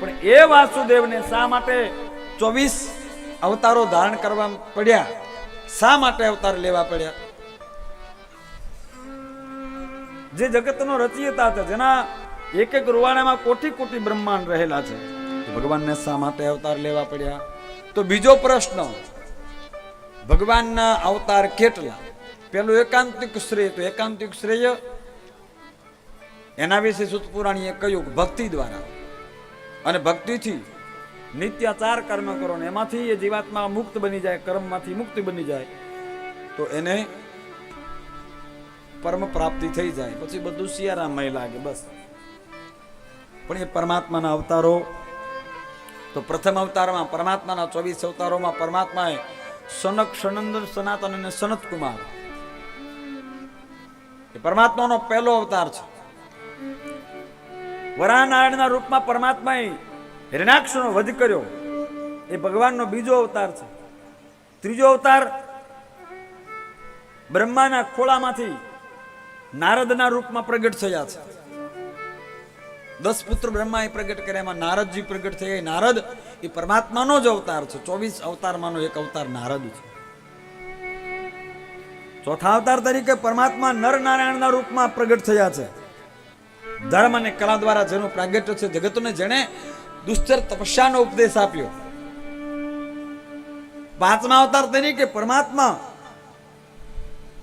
પણ એ વાસુદેવને શા માટે ચોવીસ અવતારો ધારણ કરવા પડ્યા? શા માટે અવતાર લેવા પડ્યા? જે જગતનો રચયિતા છે જેના એક એક રૂવાણામાં કોટી કોટી બ્રહ્માંડ રહેલા છે. ભગવાનને શા માટે અવતાર લેવા પડ્યા? તો બીજો પ્રશ્ન, ભગવાનના અવતાર કેટલા? પેલું એકાંતિક શ્રેય, તો એકાંતિક શ્રેય એના વિશે સુતપુરાણીએ કહ્યું ભક્તિ દ્વારા. અને ભક્તિથી નિત્ય ચાર કર્મ કરો ને, એમાંથી એ જીવાત્મા મુક્ત બની જાય, કર્મમાંથી મુક્તિ બની જાય, તો એને પરમ પ્રાપ્તિ થઈ જાય. પછી બધું સિયારામય લાગે, બસ. પણ એ પરમાત્માના અવતારો, તો પ્રથમ અવતારમાં, પરમાત્માના ચોવીસ અવતારોમાં પરમાત્માએ સનક, સનંદન, સનાતન અને સનત કુમાર એ પરમાત્માનો પહેલો અવતાર છે. વરાનારાયણના રૂપમાં પરમાત્માએ હિરણાક્ષનો વધ કર્યો. એ ભગવાનનો બીજો અવતાર છે. ત્રીજો અવતાર બ્રહ્માના ખોળામાંથી નારદના રૂપમાં પ્રગટ થયા છે. દસ પુત્ર બ્રહ્માએ પ્રગટ કર્યા, એમાં નારદજી પ્રગટ થયા. નારદ એ પરમાત્માનો જ અવતાર છે. ચોવીસ અવતારમાંનો એક અવતાર નારદ છે. ચોથા અવતાર તરીકે પરમાત્મા નર નારાયણના રૂપમાં પ્રગટ થયા છે. ધર્મ અને કલા દ્વારા જેનું પ્રાગટ્ય છે, જગતને જેણે દુષ્ચર તપસ્યાનો ઉપદેશ આપ્યો. પાંચમા અવતાર તરીકે પરમાત્મા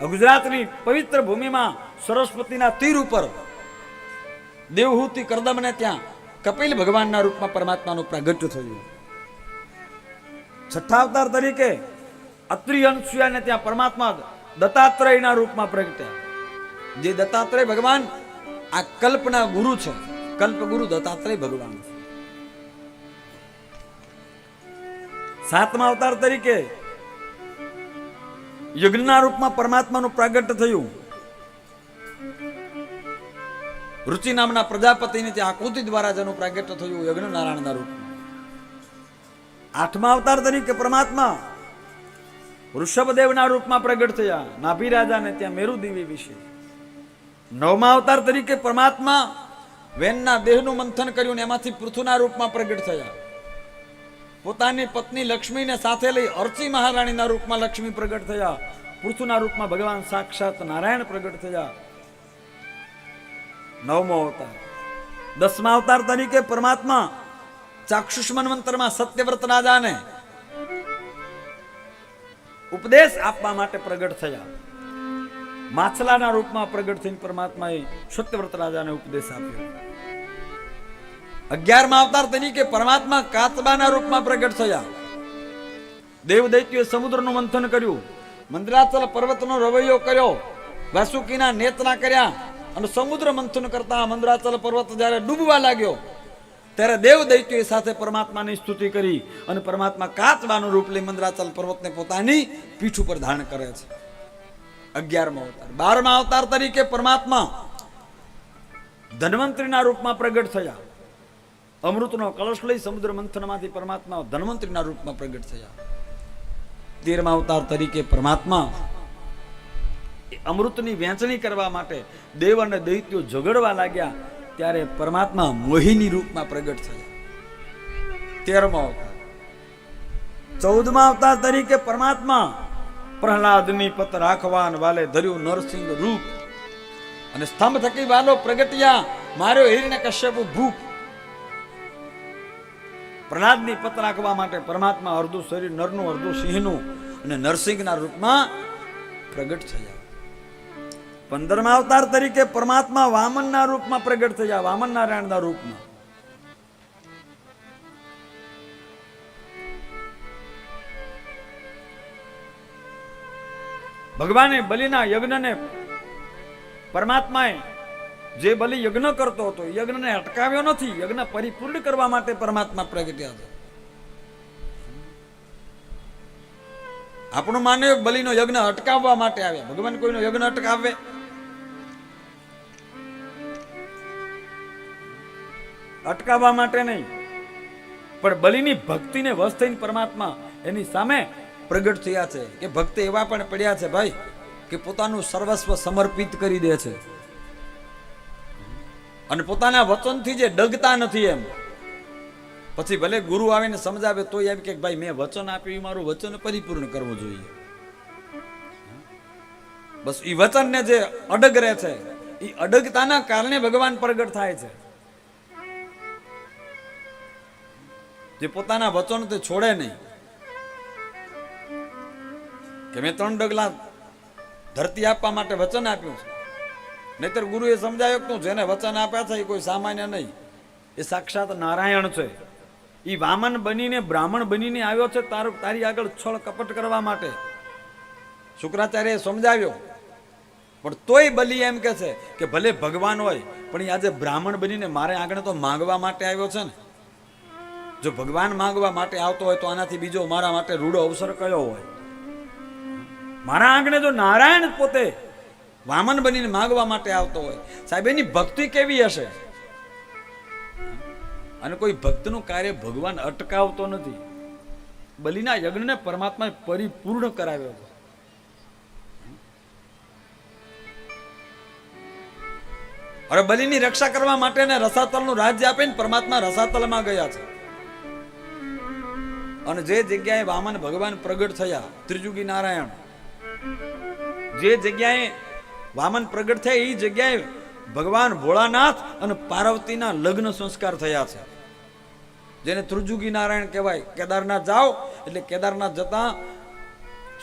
ગુજરાતની પવિત્ર ભૂમિમાં સરસ્વતીના તીર ઉપર દેવહૂતિ કરદમને ત્યાં કપિલ ભગવાનના રૂપમાં પરમાત્માનું પ્રાગટ્ય થયું. છઠ્ઠા અવતાર તરીકે અત્રિ અંશુયાને ત્યાં પરમાત્મા દત્તાત્રેયના રૂપમાં પ્રગટ્યા. જે દત્તાત્રેય ભગવાન આ કલ્પના ગુરુ છે. કલ્પ ગુરુ દત્તાત્રેય ભગવાન. સાતમા અવતાર તરીકે યજ્ઞના રૂપમાં પરમાત્માનું પ્રાગટ્ય થયું. રુચિ નામના પ્રજાપતિની ત્યાં આકૃતિ દ્વારા જેનું પ્રાગટ્ય થયું યજ્ઞ નારાયણના રૂપમાં. આઠમા અવતાર તરીકે પરમાત્મા ઋષભદેવના રૂપમાં પ્રગટ થયા. નાભી રાજાને ત્યાં મેરુ દેવી વિશે. નવમા અવતાર તરીકે પરમાત્મા વેનના દેહનું મંથન કર્યું ને એમાંથી પૃથુના રૂપમાં પ્રગટ થયા. પોતાની પત્ની લક્ષ્મીને સાથે લઈ અર્ચી મહારાણીના રૂપમાં લક્ષ્મી પ્રગટ થયા. પૃથુના રૂપમાં ભગવાન સાક્ષાત નારાયણ પ્રગટ થયા. નવમો અવતાર. દસમા અવતાર તરીકે પરમાત્મા ચાક્ષુષ્મન મંત્રમાં સત્યવ્રત રાજાને ઉપદેશ આપવા માટે પ્રગટ થયા. માછલાના રૂપમાં પ્રગટ થઈને પરમાત્માએ સત્યવ્રત રાજાને ઉપદેશ આપ્યો. અગિયારમાં અવતાર તરીકે પરમાત્મા કાચબાના રૂપમાં પ્રગટ થયા. દેવ સમુદ્રનું મંથન કર્યું. મંદરાચલ પર્વતનો રવૈયો કર્યો. વાસુકીના નેતના કર્યા અને સમુદ્ર મંથન કરતા મંદરાચલ પર્વત જ્યારે ડૂબવા લાગ્યો, ત્યારે દેવ દૈત્યોએ સાથે પરમાત્માની સ્તુતિ કરી અને પરમાત્મા કાચબાનું રૂપ લઈ મંદરાચલ પર્વતને પોતાની પીઠ ઉપર ધારણ કરે છે. અગિયારમા અવતાર. બારમા અવતાર તરીકે પરમાત્મા ધન્વંતરીના રૂપમાં પ્રગટ થયા. અમૃતનો કલશ લઈ સમુદ્ર મંથનમાંથી પરમાત્મા ધન્વંતરીના રૂપમાં પ્રગટ થયા. તેરમા અવતાર તરીકે પરમાત્મા અમૃતની વહેંચણી કરવા માટે દેવ અને દૈત્યો ઝઘડવા લાગ્યા ત્યારે પરમાત્મા મોહિની રૂપમાં પ્રગટ થયા. તેરમો અવતાર. ચૌદમા અવતાર તરીકે પરમાત્મા પ્રહલાદની પત રાખવાન વાલે ધર્યું નરસિંહ રૂપ. અને સ્તંભ થકી વાલો પ્રગટ્યા, માર્યો હિરણ્ય કશ્યપ ભૂપ. પ્રહલાદની પત રાખવા માટે પરમાત્મા અર્ધું શરીર, નરનું અર્ધું સિંહનું અને નરસિંહના રૂપમાં પ્રગટ થયા. પંદરમા અવતાર તરીકે પરમાત્મા વામનના રૂપમાં પ્રગટ થયા વામન નારાયણના રૂપમાં. ભગવાને બલિના યજ્ઞને પરમાત્માએ જે બલિ યજ્ઞ કરતો હતો, યજ્ઞને અટકાવ્યો નથી, યજ્ઞ પરિપૂર્ણ કરવા માટે પરમાત્મા પ્રગટ્યા છે. આપણું માનવ બલિનો યજ્ઞ અટકાવવા માટે આવ્યા. ભગવાન કોઈનો યજ્ઞ અટકાવે? અટકાવવા માટે નહીં. પણ બલિની ભક્તિને થઈને પરમાત્મા એની સામે પ્રગટ થયા છે, કે ભક્ત એવા પણ પડ્યા છે ભાઈ, કે પોતાનું સર્વસ્વ સમર્પિત કરી દે છે. અને પોતાના વચનથી જે ડગતા નથી એમ. પછી ભલે ગુરુ આવીને સમજાવે તો એમ કે ભાઈ, મેં વચન આપ્યું, મારું વચન પરિપૂર્ણ કરવું જોઈએ. બસ એ વચનને જે અડગ રહે છે એ અડગતાના કારણે ભગવાન પ્રગટ થાય છે. જે પોતાના વચન તે છોડે નહીં. કે મેં ત્રણ ડગલા ધરતી આપવા માટે વચન આપ્યું છે. નહીતર ગુરુએ સમજાવ્યું કે જેને વચન આપ્યા છે એ કોઈ સામાન્ય નહીં. એ સાક્ષાત નારાયણ છે. એ વામન બનીને, બ્રાહ્મણ બનીને આવ્યો છે તારો તારી આગળ છળ કપટ કરવા માટે. શુક્રાચાર્યએ સમજાવ્યો. પણ તોય બલી એમ કે છે કે ભલે ભગવાન હોય, પણ એ આજે બ્રાહ્મણ બનીને મારે આગળ તો માંગવા માટે આવ્યો છે ને. જો ભગવાન માંગવા માટે આવતો હોય તો આનાથી બીજો મારા માટે રૂડો અવસર કયો હોય? મારા આંગણે જો નારાયણ પોતે વામન બનીને માંગવા માટે આવતો હોય. સાહેબ, એની ભક્તિ કેવી હશે? અને કોઈ ભક્તનું કાર્ય ભગવાન અટકાવતો નથી. બલિના યજ્ઞને પરમાત્માએ પરિપૂર્ણ કરાવ્યો હતો. અરે બલિની રક્ષા કરવા માટે ને રસાતલનું રાજ્ય આપીને પરમાત્મા રસાતલમાં ગયા છે. અને જે જગ્યાએ વામન ભગવાન પ્રગટ થયા, ત્રિજુગી નારાયણ જે જગ્યાએ વામન પ્રગટ થયા એ જગ્યાએ ભગવાન ભોળાનાથ અને પાર્વતીના લગ્ન સંસ્કાર થયા છે. જેને ત્રિજુગી નારાયણ કહેવાય. કેદારનાથ જાઓ, એટલે કેદારનાથ જતા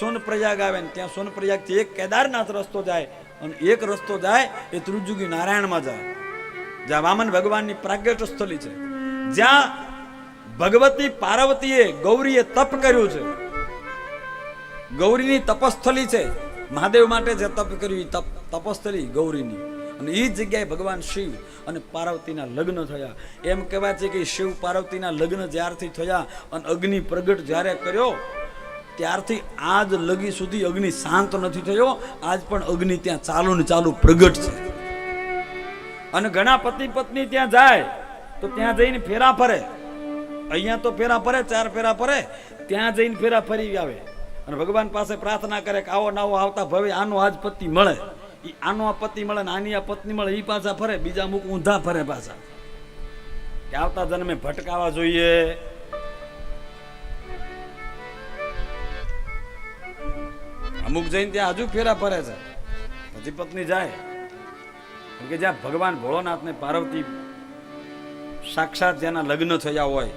સોનપ્રયાગ આવે ને ત્યાં સોનપ્રયાગથી એક કેદારનાથ રસ્તો જાય અને એક રસ્તો જાય એ ત્રિજુગી નારાયણમાં જાય. જ્યાં વામન ભગવાનની પ્રાગ્યટ સ્થલી છે. જ્યાં ભગવતી પાર્વતીએ ગૌરીએ તપ કર્યું છે. ગૌરીની તપસ્થલી છે. મહાદેવ માટે જે તપ કર્યું તપ, તપસ્થલી ગૌરીની. અને એ જગ્યાએ ભગવાન શિવ અને પાર્વતીના લગ્ન થયા. એમ કહેવાય છે કે શિવ પાર્વતીના લગ્ન જ્યારથી થયા અને અગ્નિ પ્રગટ જ્યારે કર્યો, ત્યારથી આજ લગી સુધી અગ્નિ શાંત નથી થયો. આજ પણ અગ્નિ ત્યાં ચાલુ ને ચાલુ પ્રગટ છે. અને ઘણા પતિ પત્ની ત્યાં જાય, તો ત્યાં જઈને ફેરા ફરે. અહીંયા તો ફેરા ફરે, ચાર ફેરા ફરે, ત્યાં જઈને ફેરા ફરી આવે. અને ભગવાન પાસે પ્રાર્થના કરે કે આવો નાવો આવતા ભવે, આનો આજ પતિ મળે. એ આનો આ પતિ મળે ને આની આ પત્ની મળે એ પાછા ફરે, બીજા અમુક ઊંધા ફરે પાછા. કે આવતા જન્મે ભટકાવા જોઈએ. અમુક જઈને ત્યાં હજુ ફેરા ફરે છે. પછી પત્ની જાય. કેમ કે જ્યાં ભગવાન ભોળોનાથ ને પાર્વતી સાક્ષાત જેના લગ્ન થયા હોય,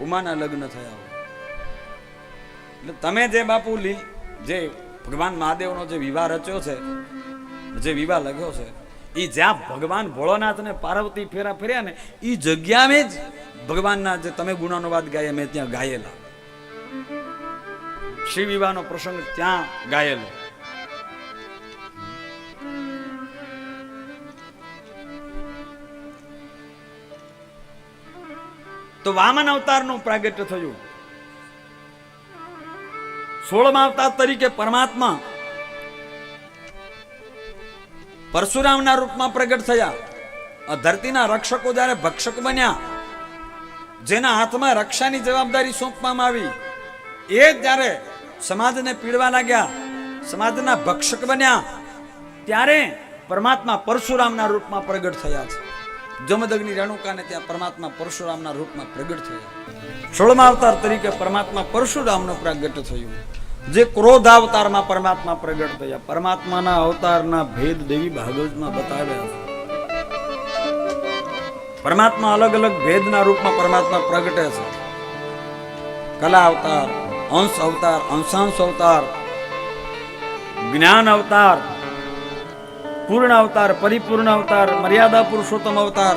ઉમાના લગ્ન થયા હોય એટલે તમે જે બાપુ લી જે ભગવાન મહાદેવનો જે વિવાહ રચ્યો છે, જે વિવાહ લખ્યો છે એ જ્યાં ભગવાન ભોળોનાથ ને પાર્વતી ફેરા ફેર્યા ને એ જગ્યાએ જ ભગવાનના જે તમે ગુણાનુવાદ ગાય મેં ત્યાં ગાયેલા. શિવ વિવાહનો પ્રસંગ ત્યાં ગાયેલો. તો વામન અવતારનું પ્રાગટ્ય થયું. સોળમા અવતાર તરીકે પરમાત્મા પરશુરામના રૂપમાં પ્રગટ થયા. આ ધરતીના રક્ષકો જ્યારે ભક્ષક બન્યા, જેના હાથમાં રક્ષાની જવાબદારી સોંપવામાં આવી, એ જ્યારે સમાજને પીડવા લાગ્યા, સમાજના ભક્ષક બન્યા, ત્યારે પરમાત્મા પરશુરામના રૂપમાં પ્રગટ થયા છે. જમદગ્નિ રેણુકાને ત્યાં પરમાત્મા પરશુરામના રૂપમાં પ્રગટ થયા. સોળમા અવતાર તરીકે પરમાત્મા પરશુરામનું પ્રગટ થયું. જે ક્રોધ અવતારમાં પરમાત્મા પ્રગટ થયા. પરમાત્માના અવતારના ભેદ દેવી ભાગવતમાં બતાવ્યા છે. પરમાત્મા અલગ અલગ ભેદના રૂપમાં પરમાત્મા પ્રગટે છે. કલા અવતાર, અંશ અવતાર, અંશાંશ અવતાર, જ્ઞાન અવતાર, પૂર્ણ અવતાર, પરિપૂર્ણ અવતાર, મર્યાદા પુરુષોત્તમ અવતાર,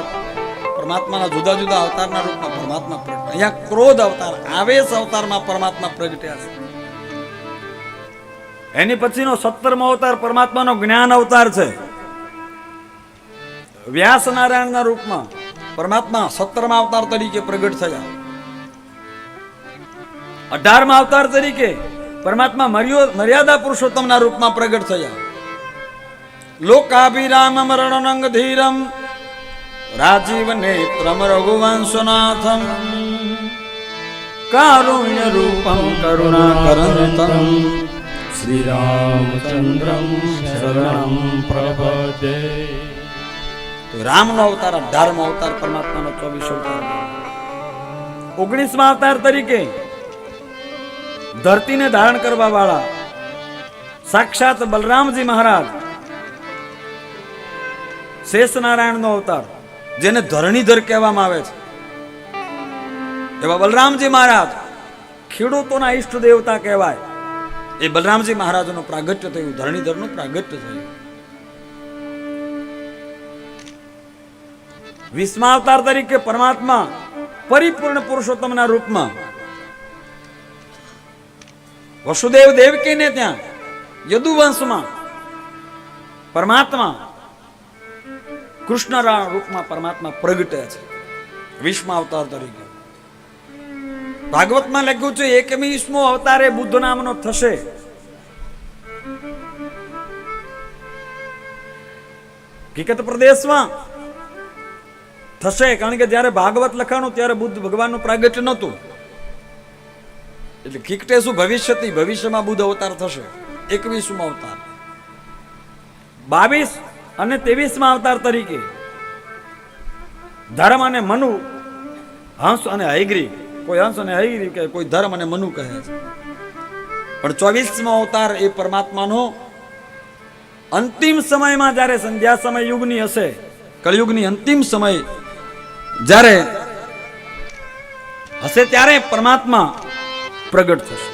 પરમાત્માના જુદા જુદા અવતારના રૂપમાં પરમાત્મા પ્રગટ અહીંયા ક્રોધ અવતાર, આવેશ અવતારમાં પરમાત્મા પ્રગટ્યા છે. એની પછીનો સત્તરમો અવતાર પરમાત્માનો જ્ઞાન અવતાર છે. વ્યાસ નારાયણના રૂપમાં પરમાત્મા સત્તરમા અવતાર તરીકે પ્રગટ થયા. અઢારમા અવતાર તરીકે પરમાત્મા મર્યાદા પુરુષોત્તમના રૂપમાં પ્રગટ થયા. લોકાભિરામ મરણંગ ધીરમ, રાજીવ નેત્રમ રઘુવંશનાથમ, કારુણ્ય રૂપમ કરુણાકરંતમ. શ્રીરામચંદ્રમ શરણમ પ્રપદે તો અવતાર, અઢારમો અવતાર પરમાત્માનો ચોવીસ અવતાર. અવતાર તરીકે ધરતીને ધારણ કરવા વાળા સાક્ષાત બલરામજી મહારાજ શેષનારાયણનો અવતાર, જેને ધરણીધર કહેવામાં આવે છે. એવા બલરામજી મહારાજ ખેડૂતોના ઈષ્ટ દેવતા કહેવાય. એ બલરામજી મહારાજનું પ્રાગટ્ય થયું, ધરણીધરનું પ્રાગટ્ય થયું. વિસ્મા તરીકે પરમાત્મા પરિપૂર્ણ પુરુષોત્તમના રૂપમાં વસુદેવ દેવકીને ત્યાં યદુવંશમાં પરમાત્મા કૃષ્ણના રૂપમાં પરમાત્મા પ્રગટે છે. વિષ્મા અવતાર તરીકે. ભાગવતમાં લખ્યું છે એકવીસમો અવતારે બુદ્ધ નામનો થશે. હકીકત પ્રદેશમાં થશે, કારણ કે જ્યારે ભાગવત લખાણું, ત્યારે બુદ્ધ ભગવાનનું પ્રાગટ્ય નહોતું. એટલે કિકટે શું ભવિષ્યથી ભવિષ્યમાં બુદ્ધ અવતાર થશે. એકવીસમાં અવતાર. બાવીસ અને ત્રેવીસમાં અવતાર તરીકે ધર્મ અને મનુ, હંસ અને હૈગ્રી કોઈ હંસ અને હૈગ્રી કહે કોઈ ધર્મ અને મનુ કહે પણ ચોવીસમો અવતાર એ પરમાત્માનો અંતિમ સમયમાં જ્યારે સંધ્યા સમય યુગની હશે કળયુગની અંતિમ સમય જ્યારે હશે ત્યારે પરમાત્મા પ્રગટ થશે.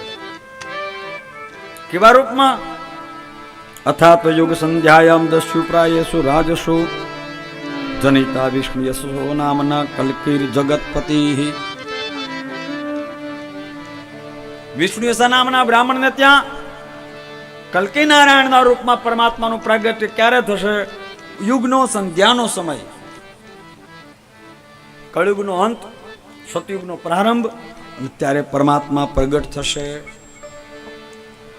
કેવા રૂપમાં? અથાત યુગ સંધ્યાયામ દસ્યુ પ્રાયેશુ રાજસુ, જનિતા વિષ્ણુ યશો નામના કલ્કીર જગતપતિ. વિષ્ણુ નામના નામના બ્રાહ્મણને ત્યાં કલ્કી નારાયણના રૂપમાં પરમાત્માનું પ્રાગટ્ય ક્યારે થશે? યુગનો સંધ્યાનો સમય. કળયુગનો અંત, સતયુગનો પ્રારંભ, અને ત્યારે પરમાત્મા પ્રગટ થશે.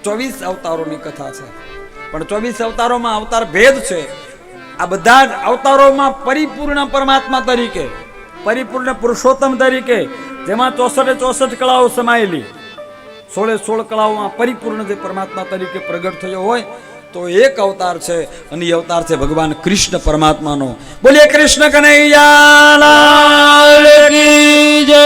ચોવીસ અવતારોની કથા છે. પણ ચોવીસ અવતારોમાં અવતાર ભેદ છે. આ બધા જ અવતારોમાં પરિપૂર્ણ પરમાત્મા તરીકે, પરિપૂર્ણ પુરુષોત્તમ તરીકે, જેમાં ચોસઠે ચોસઠ કળાઓ સમાયેલી. સોળે સોળ કળાઓમાં પરિપૂર્ણ જે પરમાત્મા તરીકે પ્રગટ થયો હોય, તો એક અવતાર છે અને એ અવતાર છે ભગવાન કૃષ્ણ પરમાત્માનો. બોલીએ કૃષ્ણ કનૈયા જય.